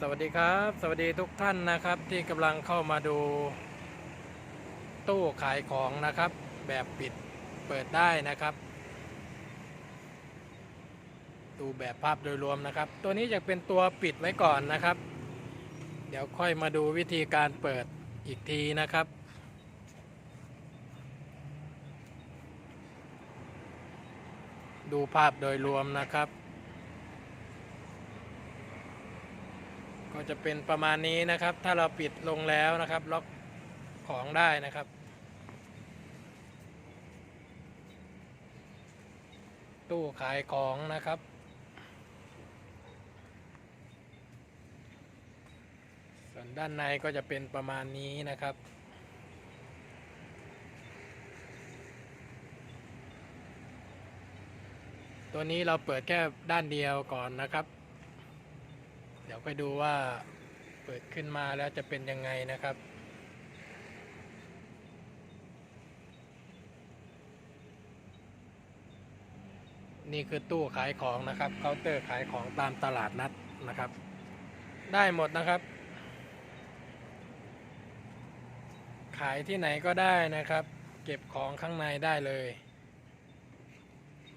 สวัสดีครับ สวัสดีทุกท่านนะครับที่กำลังเข้ามาดู ตู้ขายของนะครับ แบบปิดเปิดได้นะครับ ดูแบบภาพโดยรวมนะครับ ตัวนี้จะเป็นตัวปิดไว้ก่อนนะครับ เดี๋ยวค่อยมาดูวิธีการเปิดอีกทีนะครับดูภาพโดยรวมนะครับ จะเป็นประมาณนี้นะครับ ถ้าเราปิดลงแล้วนะครับ ล็อกของได้นะครับ ตู้ขายของนะครับส่วนด้านในก็จะเป็นประมาณนี้นะครับ ตัวนี้เราเปิดแค่ด้านเดียวก่อนนะครับ เดี๋ยวไปดูว่าเปิดขึ้นมาแล้วจะเป็นยังไงนะครับนี่คือตู้ขายของนะครับเคาน์เตอร์ขายของตามตลาดนัดนะครับ ได้หมดนะครับ ขายที่ไหนก็ได้นะครับ เก็บของข้างในได้เลย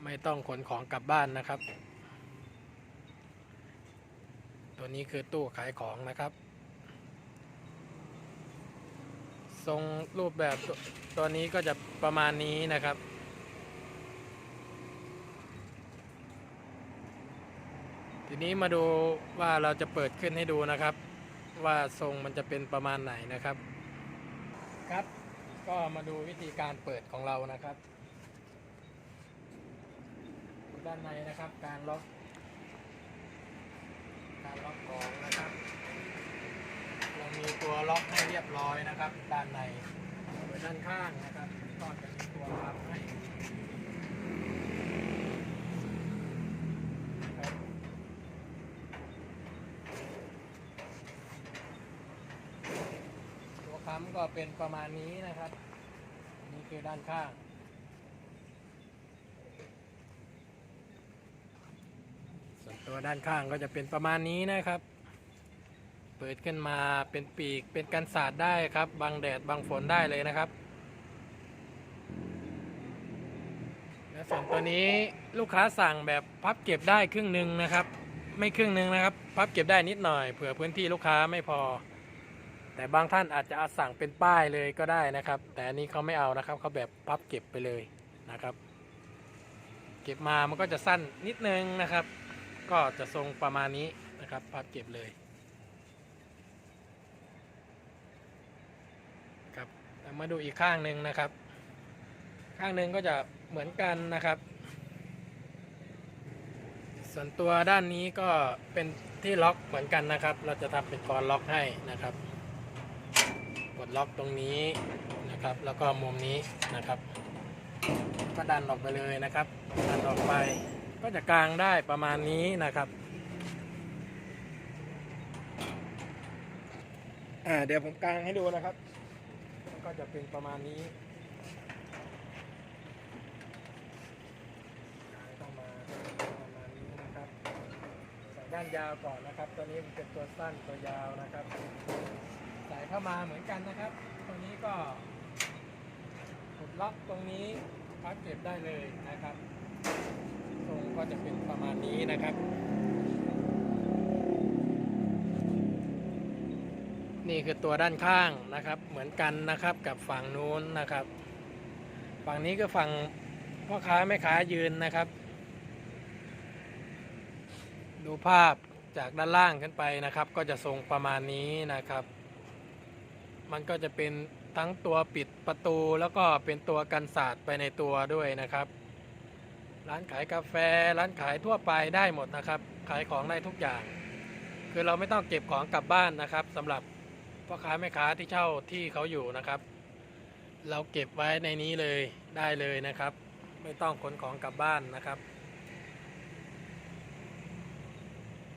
ไม่ต้องขนของกลับบ้านนะครับ ตัวนี้คือตู้ขายของนะครับ ทรงรูปแบบตตัวนี้ก็จะประมาณนี้นะครับ ทีนี้มาดูว่าเราจะเปิดขึ้นให้ดูนะครับ ว่าทรงมันจะเป็นประมาณไหนนะครับ ครับ ก็มาดูวิธีการเปิดของเรานะครับ ด้านในนะครับการล็อก การล็อกของนะครับเรามีตัวล็อกให้เรียบร้อยนะครับ ด้านในดยด้านข้างนะครับก็จะมีตัวพับให้ครับตัวค้ำก็เป็นประมาณนี้นะครับ นี่คือด้านข้าง ส่วน ตัวด้านข้างก็จะเป็นประมาณนี้นะครับ เปิดขึ้นมาเป็นปีกเป็นกันสาดได้ครับ บังแดดบังฝนได้เลยนะครับ และส่วนตัวนี้ลูกค้าสั่งแบบพับเก็บได้ครึ่งหนึ่งนะครับ ไม่ครึ่งหนึ่งนะครับ พับเก็บได้นิดหน่อยเผื่อพื้นที่ลูกค้าไม่พอ แต่บางท่านอาจจะอาสั่งเป็นป้ายเลยก็ได้นะครับ แต่อันนี้เขาไม่เอานะครับเขาแบบพับเก็บไปเลยนะครับ เก็บมามันก็จะสั้นนิดนึงนะครับ ก็จะทรงประมาณนี้นะครับพับเก็บเลยครับมาดูอีกข้างหนึ่งนะครับ ข้างหนึ่งก็จะเหมือนกันนะครับ ส่วนตัวด้านนี้ก็เป็นที่ล็อกเหมือนกันนะครับ เราจะทำเป็นกรอนล็อกให้นะครับ กดล็อกตรงนี้นะครับ แล้วก็มุมนี้นะครับ ก็ดันออกไปเลยนะครับ ดันออกไป ก็จะกลางได้ประมาณนี้นะครับอ่าเดี๋ยวผมกลางให้ดูนะครับ ก็จะเป็นประมาณนี้กลางมาประมาณนี้นะครับใส่ด้านยาวก่อนนะครับ ตัวนี้มันเป็นตัวสั้นตัวยาวนะครับ ใส่เข้ามาเหมือนกันนะครับ ตัวนี้ก็กดล็อกตรงนี้พับเก็บได้เลยนะครับ ทรงก็จะเป็นประมาณนี้นะครับ นี่คือตัวด้านข้างนะครับ เหมือนกันนะครับกับฝั่งนู้นนะครับ ฝั่งนี้ก็ฝั่งพ่อค้าแม่ค้ายืนนะครับ ดูภาพจากด้านล่างขึ้นไปนะครับ ก็จะทรงประมาณนี้นะครับ มันก็จะเป็นทั้งตัวปิดประตูแล้วก็เป็นตัวกันศาสตร์ไปในตัวด้วยนะครับ ร้านขายกาแฟ ร้านขายทั่วไปได้หมดนะครับ ขายของได้ทุกอย่าง คือเราไม่ต้องเก็บของกลับบ้านนะครับสำหรับพ่อค้าแม่ค้าที่เช่าที่เขาอยู่นะครับ เราเก็บไว้ในนี้เลยได้เลยนะครับ ไม่ต้องขนของกลับบ้านนะครับ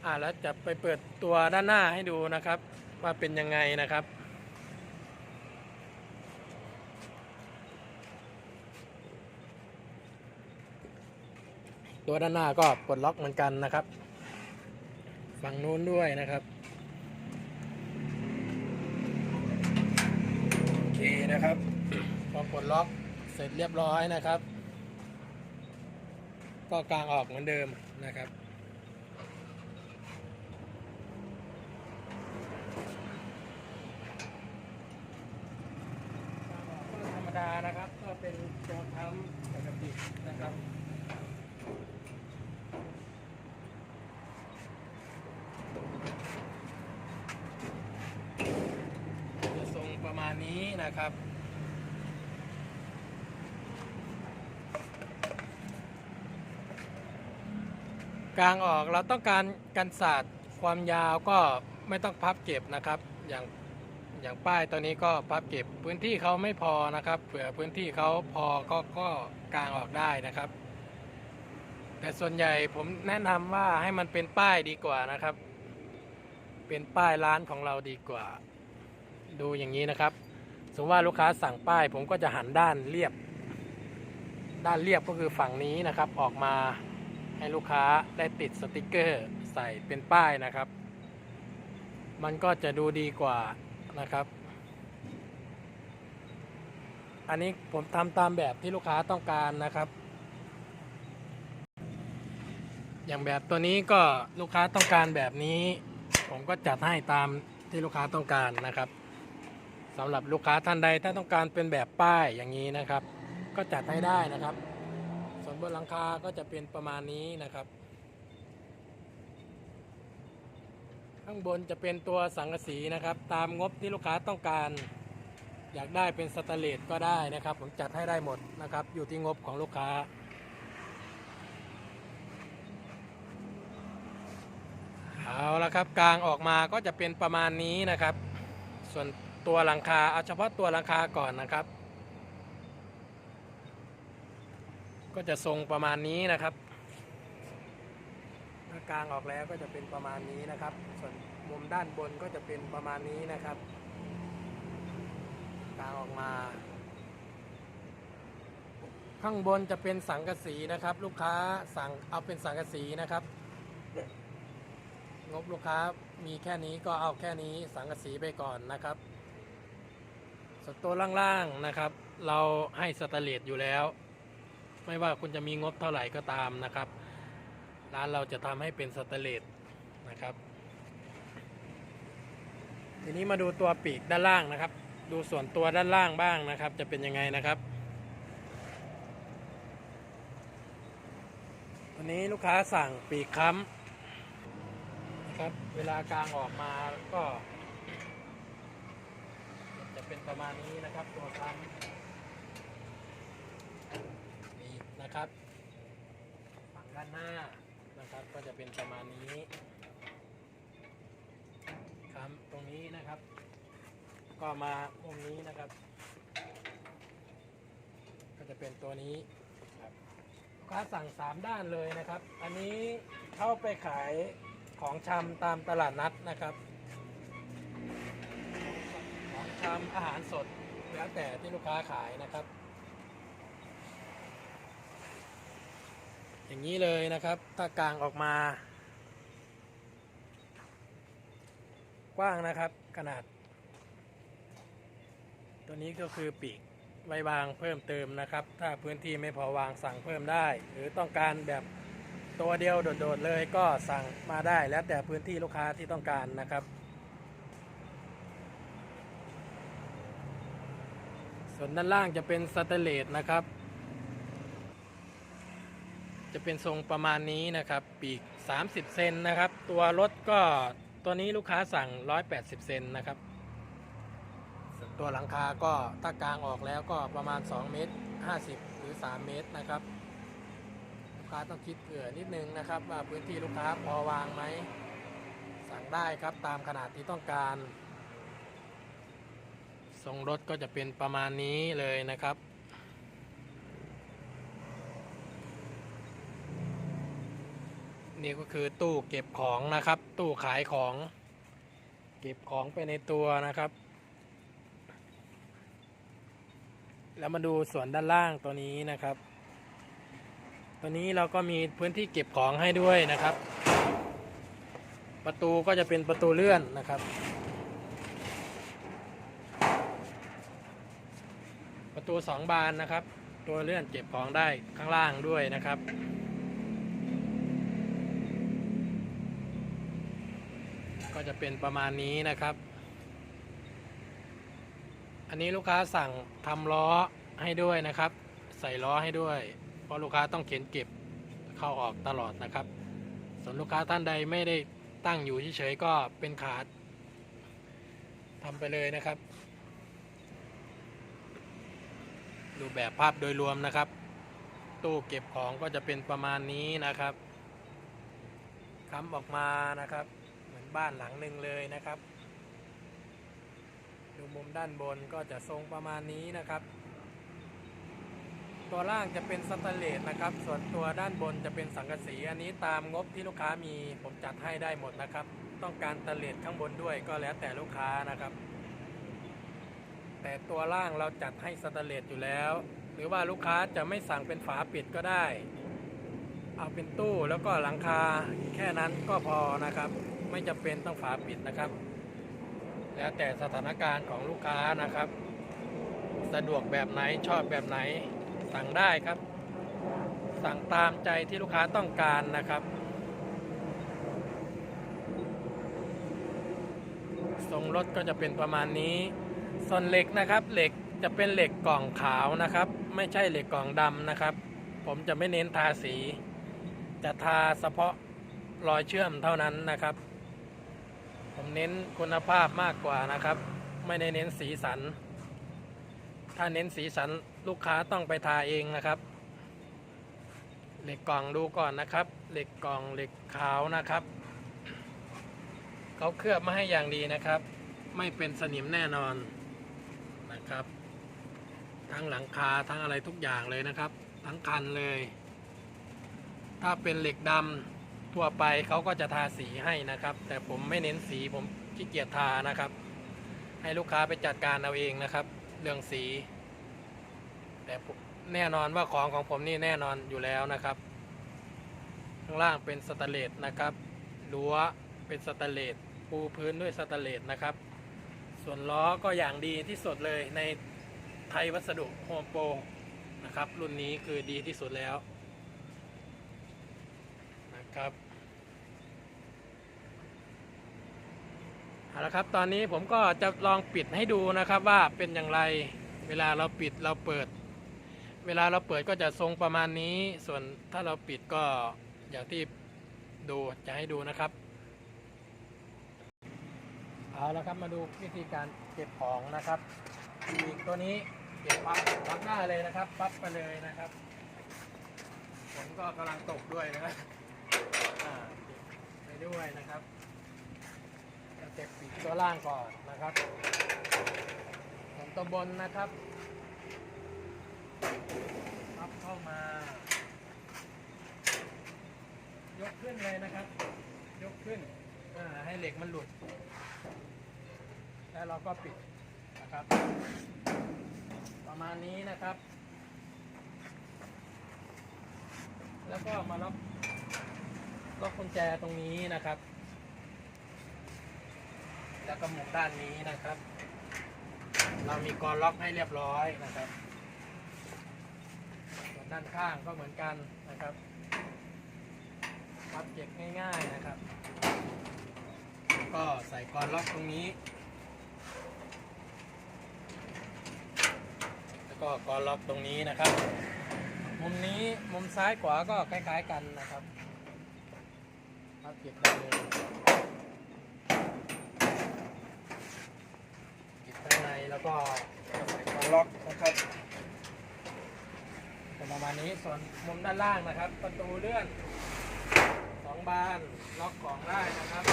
อ่าแล้วจะไปเปิดตัวด้านหน้าให้ดูนะครับ ว่าเป็นยังไงนะครับ ตัวด้านหน้าก็ปลดล็อกเหมือนกันนะครับ ฝั่งนู้นด้วยนะครับโอเคนะครับพอปลดล็อกเสร็จเรียบร้อยนะครับ ก็กลางออกเหมือนเดิมนะครับธรรมดานะครับ ก็เป็นตัวทั้มปกตินะครับ นะครับ กลางออกเราต้องการกันศาสตร์ความยาวก็ไม่ต้องพับเก็บนะครับ อย่างอย่างป้ายตัวนี้ก็พับเก็บพื้นที่เขาไม่พอนะครับ เผื่อพื้นที่เขาพอก็ก็กางออกได้นะครับ แต่ส่วนใหญ่ผมแนะนำว่าให้มันเป็นป้ายดีกว่านะครับ เป็นป้ายร้านของเราดีกว่า ดูอย่างนี้นะครับ สมมติว่าลูกค้าสั่งป้าย ผมก็จะหันด้านเรียบ ด้านเรียบก็คือฝั่งนี้นะครับ ออกมาให้ลูกค้าได้ติดสติกเกอร์ใส่เป็นป้ายนะครับ มันก็จะดูดีกว่านะครับ อันนี้ผมทำตามแบบที่ลูกค้าต้องการนะครับ อย่างแบบตัวนี้ก็ลูกค้าต้องการแบบนี้ ผมก็จัดให้ตามที่ลูกค้าต้องการนะครับ สำหรับลูกค้าท่านใดถ้าต้องการเป็นแบบป้ายอย่างนี้นะครับ ก็จัดให้ได้นะครับ ส่วนบนหลังคาก็จะเป็นประมาณนี้นะครับ ข้างบนจะเป็นตัวสังกะสีนะครับ ตามงบที่ลูกค้าต้องการ อยากได้เป็นสแตนเลสก็ได้นะครับ ผมจัดให้ได้หมดนะครับ อยู่ที่งบของลูกค้าเอาละครับกลางออกมาก็จะเป็นประมาณนี้นะครับ ส่วน ตัวหลังคาเอาเฉพาะตัวหลังคาก่อนนะครับ ก็จะทรงประมาณนี้นะครับถ้ากลางออกแล้วก็จะเป็นประมาณนี้นะครับ ส่วนมุมด้านบนก็จะเป็นประมาณนี้นะครับ กลางออกมา ข้างบนจะเป็นสังกะสีนะครับ ลูกค้าสั่งเอาเป็นสังกะสีนะครับงบลูกค้ามีแค่นี้ก็เอาแค่นี้สังกะสีไปก่อนนะครับ ส่วนตัวล่างๆนะครับ เราให้สแตเลสอยู่แล้ว ไม่ว่าคุณจะมีงบเท่าไหร่ก็ตามนะครับ ร้านเราจะทำให้เป็นสแตเลสนะครับ ทีนี้มาดูตัวปีกด้านล่างนะครับ ดูส่วนตัวด้านล่างบ้างนะครับ จะเป็นยังไงนะครับวันนี้ลูกค้าสั่งปีกค้ำนะครับ เวลากลางออกมาก็ จะเป็นประมาณนี้นะครับ ตัวค้ำนี่นะครับฝั่งด้านหน้านะครับก็จะเป็นประมาณนี้ค้ำตรงนี้นะครับ ก็มามุมนี้นะครับ ก็จะเป็นตัวนี้ครับลูกค้าสั่งสามด้านเลยนะครับ อันนี้เข้าไปขายของชำตามตลาดนัดนะครับ ของชำอาหารสดแล้วแต่ที่ลูกค้าขายนะครับ อย่างนี้เลยนะครับ ถ้ากลางออกมา กว้างนะครับขนาด ตัวนี้ก็คือปีกไว้วางเพิ่มเติมนะครับ ถ้าพื้นที่ไม่พอวางสั่งเพิ่มได้ หรือต้องการแบบตัวเดียวโดดๆเลยก็สั่งมาได้แล้วแต่พื้นที่ลูกค้าที่ต้องการนะครับ ส่วนด้านล่างจะเป็นสแตเลสนะครับ จะเป็นทรงประมาณนี้นะครับ ปีก 30 เซนนะครับ ตัวรถก็ตัวนี้ลูกค้าสั่ง 180 เซนนะครับ ตัวหลังคาก็ถ้ากลางออกแล้วก็ประมาณ 2 เมตร 50 หรือ 3 เมตรนะครับ ลูกค้าต้องคิดเผื่อนิดนึงนะครับ ว่าพื้นที่ลูกค้าพอวางไหม สั่งได้ครับตามขนาดที่ต้องการ ทรงรถก็จะเป็นประมาณนี้เลยนะครับ นี่ก็คือตู้เก็บของนะครับ ตู้ขายของ เก็บของไปในตัวนะครับ แล้วมาดูส่วนด้านล่างตัวนี้นะครับ ตัวนี้เราก็มีพื้นที่เก็บของให้ด้วยนะครับ ประตูก็จะเป็นประตูเลื่อนนะครับ ประตูสองบานนะครับ ตัวเลื่อนเก็บของได้ข้างล่างด้วยนะครับ ก็จะเป็นประมาณนี้นะครับ อันนี้ลูกค้าสั่งทำล้อให้ด้วยนะครับ ใส่ล้อให้ด้วย เพราะลูกค้าต้องเข็นเก็บเข้าออกตลอดนะครับส่วนลูกค้าท่านใดไม่ได้ตั้งอยู่เฉยๆก็เป็นขาดทำไปเลยนะครับ ดูแบบภาพโดยรวมนะครับ ตู้เก็บของก็จะเป็นประมาณนี้นะครับค้ำออกมานะครับ เหมือนบ้านหลังหนึ่งเลยนะครับ ดูมุมด้านบนก็จะทรงประมาณนี้นะครับ ตัวล่างจะเป็นสแตนเลสนะครับ ส่วนตัวด้านบนจะเป็นสังกะสีอันนี้ตามงบที่ลูกค้ามีผมจัดให้ได้หมดนะครับ ต้องการสแตนเลสข้างบนด้วยก็แล้วแต่ลูกค้านะครับ แต่ตัวล่างเราจัดให้สแตนเลสอยู่แล้ว หรือว่าลูกค้าจะไม่สั่งเป็นฝาปิดก็ได้ เอาเป็นตู้แล้วก็หลังคาแค่นั้นก็พอนะครับ ไม่จำเป็นต้องฝาปิดนะครับ แล้วแต่สถานการณ์ของลูกค้านะครับ สะดวกแบบไหนชอบแบบไหนสั่งได้ครับ สั่งตามใจที่ลูกค้าต้องการนะครับทรงรถก็จะเป็นประมาณนี้ ส่วนเหล็กนะครับเหล็กจะเป็นเหล็กกล่องขาวนะครับ ไม่ใช่เหล็กกล่องดำนะครับ ผมจะไม่เน้นทาสี จะทาเฉพาะรอยเชื่อมเท่านั้นนะครับ ผมเน้นคุณภาพมากกว่านะครับ ไม่ได้เน้นสีสัน ถ้าเน้นสีสันลูกค้าต้องไปทาเองนะครับ เหล็กกล่องดูก่อนนะครับ เหล็กกล่องเหล็กขาวนะครับเขาเคลือบมาให้อย่างดีนะครับ ไม่เป็นสนิมแน่นอน นะครับ ทั้งหลังคาทั้งอะไรทุกอย่างเลยนะครับ ทั้งคันเลย ถ้าเป็นเหล็กดำทั่วไปเขาก็จะทาสีให้นะครับ แต่ผมไม่เน้นสีผมขี้เกียจทานะครับ ให้ลูกค้าไปจัดการเอาเองนะครับ เรื่องสี แต่แน่นอนว่าของของผมนี่แน่นอนอยู่แล้วนะครับ ข้างล่างเป็นสแตนเลสนะครับรั้วเป็นสแตนเลสปูพื้นด้วยสแตนเลสนะครับ ส่วนล้อก็อย่างดีที่สุดเลยในไทยวัสดุโฮมโปรนะครับ รุ่นนี้คือดีที่สุดแล้วนะครับเอาละครับ ตอนนี้ผมก็จะลองปิดให้ดูนะครับว่าเป็นอย่างไร เวลาเราปิดเราเปิด เวลาเราเปิดก็จะทรงประมาณนี้ ส่วนถ้าเราปิดก็อย่างที่ดูจะให้ดูนะครับ เอาละครับมาดูวิธีการเก็บของนะครับปีกตัวนี้เก็บปั๊บปั๊บหน้าเลยนะครับ ปั๊บไปเลยนะครับฝนก็กำลังตกด้วยนะครับไปด้วยนะครับจะเก็บปีกตัวล่างก่อนนะครับส่วนตัวบนนะครับปั๊บเข้ามายกขึ้นเลยนะครับ ยกขึ้น อ่าให้เหล็กมันหลุด แล้วเราก็ปิดนะครับ ประมาณนี้นะครับ แล้วก็มาล็อกล็อกกุญแจตรงนี้นะครับ แล้วก็หมุนด้านนี้นะครับ เรามีกรล็อกให้เรียบร้อยนะครับส่วนด้านข้างก็เหมือนกันนะครับพับเก็บง่าย ๆนะครับ ก็ใส่กรล็อกตรงนี้ แล้วก็กรล็อกตรงนี้นะครับ มุมนี้มุมซ้ายขวาก็คล้ายๆกันนะครับพับเก็บได้เลยเก็บข้างในแล้วก็ใส่กรล็อกนะครับเป็นประมาณนี้ส่วนมุมด้านล่างนะครับ ประตูเลื่อนสองบานล็อกของได้นะครับ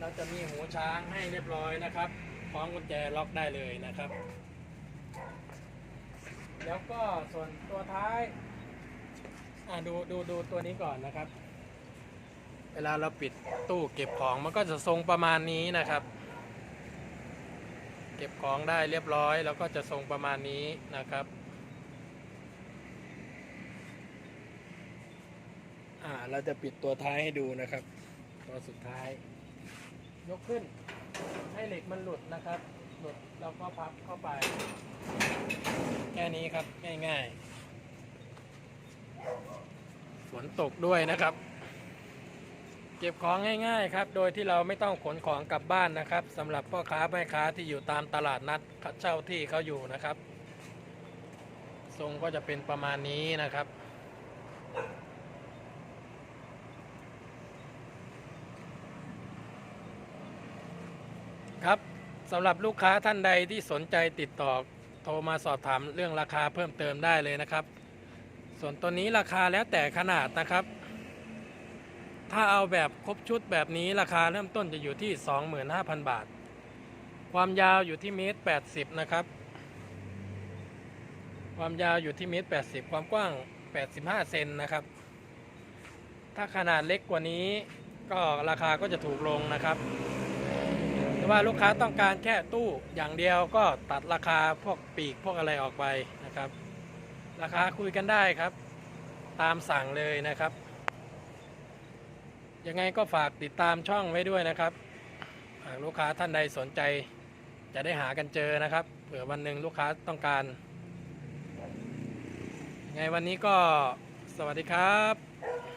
เราจะมีหูช้างให้เรียบร้อยนะครับคล้องกุญแจล็อกได้เลยนะครับ แล้วก็ส่วนตัวท้ายอ่าดูดูดูตัวนี้ก่อนนะครับ เวลาเราปิดตู้เก็บของมันก็จะทรงประมาณนี้นะครับ เก็บของได้เรียบร้อย แล้วก็จะทรงประมาณนี้นะครับอ่าเราจะปิดตัวท้ายให้ดูนะครับ ตัวสุดท้าย ยกขึ้น ให้เหล็กมันหลุดนะครับ หลุดเราก็พับเข้าไป แค่นี้ครับง่ายๆฝนตกด้วยนะครับ เก็บของง่ายๆครับ โดยที่เราไม่ต้องขนของกลับบ้านนะครับสำหรับพ่อค้าแม่ค้าที่อยู่ตามตลาดนัดเช่าที่เขาอยู่นะครับ ทรงก็จะเป็นประมาณนี้นะครับ ครับสำหรับลูกค้าท่านใดที่สนใจติดต่อโทรมาสอบถามเรื่องราคาเพิ่มเติมได้เลยนะครับ ส่วนตัวนี้ราคาแล้วแต่ขนาดนะครับ ถ้าเอาแบบครบชุดแบบนี้ราคาเริ่มต้นจะอยู่ที่ 25,000 บาท ความยาวอยู่ที่เมตร80 นะครับ ความยาวอยู่ที่เมตร80 ความกว้าง 85 เซนนะครับ ถ้าขนาดเล็กกว่านี้ก็ราคาก็จะถูกลงนะครับ หรือว่าลูกค้าต้องการแค่ตู้อย่างเดียวก็ตัดราคาพวกปีกพวกอะไรออกไปนะครับ ราคาคุยกันได้ครับ ตามสั่งเลยนะครับ ยังไงก็ฝากติดตามช่องไว้ด้วยนะครับหากลูกค้าท่านใดสนใจ จะได้หากันเจอนะครับ เผื่อวันหนึ่งลูกค้าต้องการยังไงวันนี้ก็สวัสดีครับ